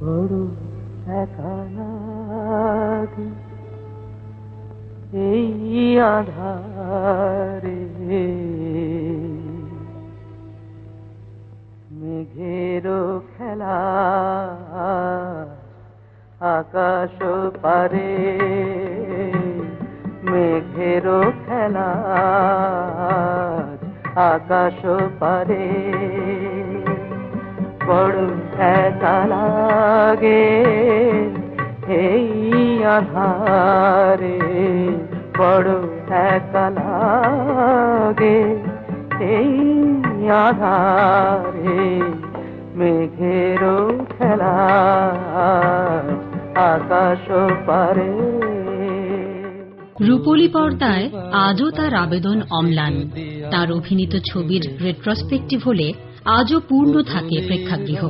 বড় একা লাগে এই আধারে মেঘেরও খেলা আকাশ পারে। মেঘেরও খেলা আকাশ পারে। বড় একা লাগে। এই আধারে বড় একা লাগে। এই আধারে মেঘেরও খেলা আকাশ পারে। রূপলী পর্দায় আজও তার আবেদন অম্লান। তার অভিনীত ছবির রেট্রসপেক্টিভ হলে আজও পূর্ণ থাকে প্রেক্ষাগৃহ।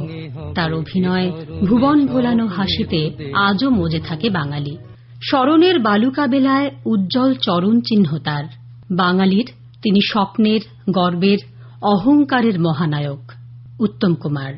তার অভিনয়, ভুবন ভোলানো হাসিতে আজও মজে থাকে বাঙালি। স্মরণের বালুকা বেলায় উজ্জ্বল চরণ চিহ্ন তার। বাঙালির, তিনি স্বপ্নের, গর্বের, অহংকারের মহানায়ক, উত্তম কুমার।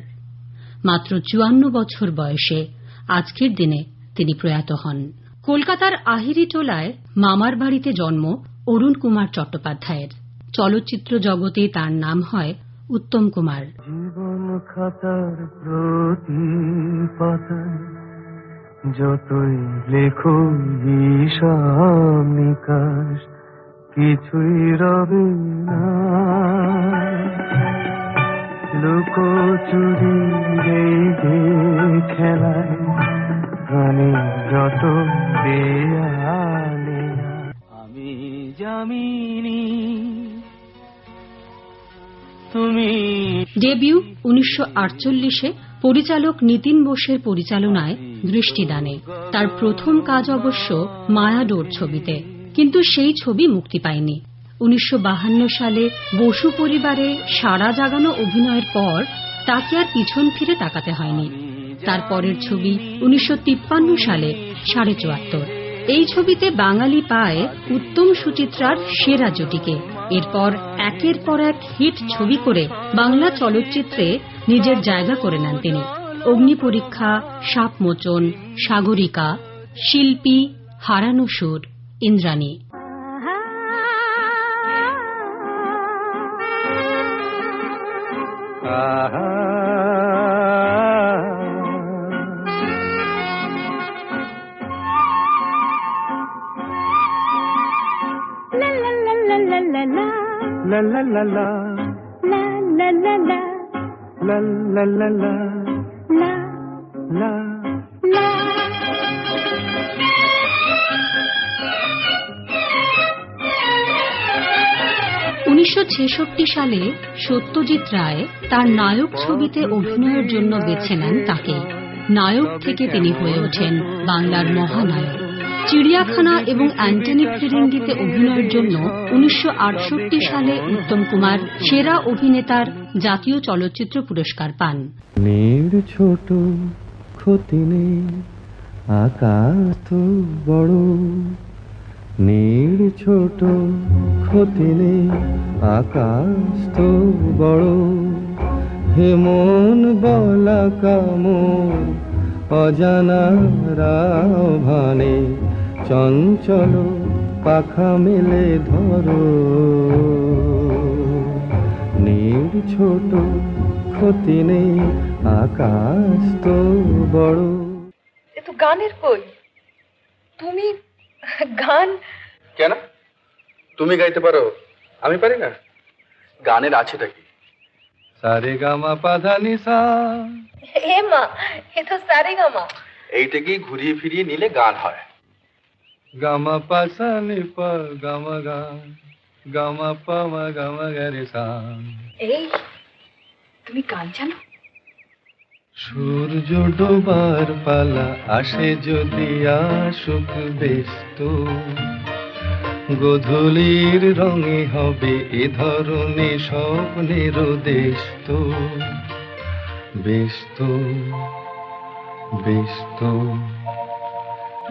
মাত্র চুয়ান্ন বছর বয়সে আজকের দিনে তিনি প্রয়াত হন। কলকাতার আহিরি টোলায় মামার বাড়িতে জন্ম অরুণ কুমার চট্টোপাধ্যায়ের। চলচ্চিত্র জগতে তার নাম হয় উত্তম কুমার। জীবন খাতার প্রতি পাতায় যতই লেখো হিসাব নিকাশ কিছুই রবে না। লুকো চুরি খেলায় গানে যত দেয়ালে আমি জামিনী তুমি। ডেবিউ উনিশশো পরিচালক নিতিন বোসের পরিচালনায় দৃষ্টিদানে। তার প্রথম কাজ অবশ্য মায়াডোর ছবিতে, কিন্তু সেই ছবি মুক্তি পায়নি। উনিশশো সালে বসু পরিবারে সারা জাগানো অভিনয়ের পর তাকে আর পিছন ফিরে তাকাতে হয়নি। তার পরের ছবি উনিশশো তিপ্পান্ন সালে সাড়ে চুয়াত্তর। এই ছবিতে বাঙালি পায় উত্তম সুচিত্রার সেরা জুটিকে। এরপর একের পর এক হিট ছবি করে বাংলা চলচ্চিত্রে নিজের জায়গা করে নেন তিনি। অগ্নি পরীক্ষা সাপমোচন সাগরিকা, শিল্পী, হারানো সুর, ইন্দ্রাণী। লা লা লা লা লা লা লা লা লা উনিশশো সালে সত্যজিৎ রায় তার নায়ক ছবিতে অভিনয়ের জন্য বেছে নেন তাকে। নায়ক থেকে তিনি হয়ে ওঠেন বাংলার মহানায়ক। চিড়িয়াখানা এবং অ্যান্টনি ফিরিঙ্গিতে অভিনয়ের জন্য উনিশশো আটষট্টি সালে উত্তম কুমার সেরা অভিনেতার জাতীয় চলচ্চিত্র পুরস্কার পান। ছোট ক্ষতি নেই আকাশ তো বড়। নীড় ছোট ক্ষতি নেই আকাশ তো বড়। হে মন বলা কামর অজানা রাভানে চঞ্চল পাখা মেলে ধরো। নীড় ছোট ক্ষতি নেই আকাশ তো বড়। এ তো গানের কই? তুমি গান কেন? তুমি গাইতে পারো? আমি পারি না। গানের আছেটা কি? সারে গামা পাধা নিসা এ মা এ তো সারে গামা। এইটাকেই ঘুরিয়ে ফিরিয়ে নিলে গান হয়। নিপা গামা গা গামা পামা গামা গারে সা এই তুমি গান জানো? সূর্য ডোবার পালা আসে যদি আসুক ব্যস্ত। গধূলির রঙে হবে এ ধরনের স্বপ্নের দেশ তো ব্যস্ত ব্যস্ত।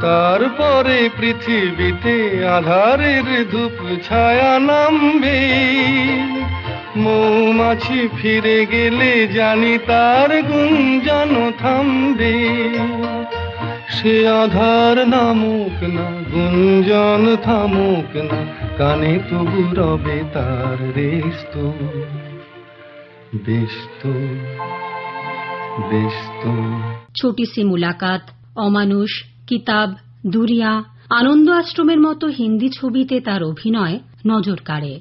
তারপরে পৃথিবীতে আধারের ধূপ ছায়া নামবে। মৌমাছি ফিরে গেলে জানি তার গুঞ্জন থামবে। সে আধার নামুক না, গুঞ্জন থামুক না, কানে তবু রবে তার রেস্ত। বেস্ত বেস্ত ছোটি সি মুলাকাত, অমানুষ কিতাব দুরিয়া আনন্দ আশ্রমের মতো হিন্দি ছবিতে তার অভিনয় নজর কাড়ে।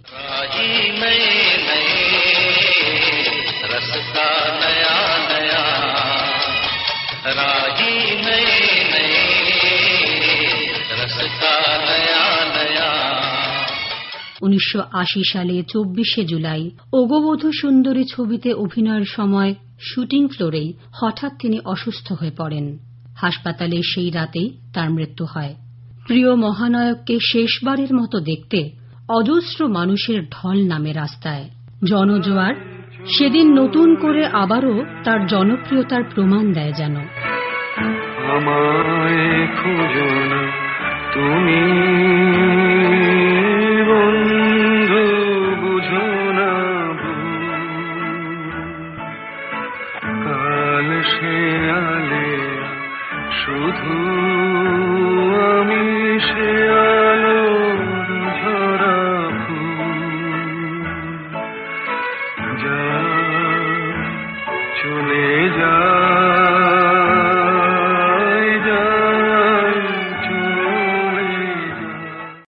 উনিশশো আশি সালে চব্বিশে জুলাই ওগবধূ সুন্দরী ছবিতে অভিনয়ের সময় শুটিং ফ্লোরেই হঠাৎ তিনি অসুস্থ হয়ে পড়েন। হাসপাতালে সেই রাতেই তার মৃত্যু হয়। প্রিয় মহানায়ককে শেষবারের মতো দেখতে অজস্র মানুষের ঢল নামে রাস্তায়। জনজোয়ার সেদিন নতুন করে আবারও তার জনপ্রিয়তার প্রমাণ দেয় যেন। তুমি Woo-hoo.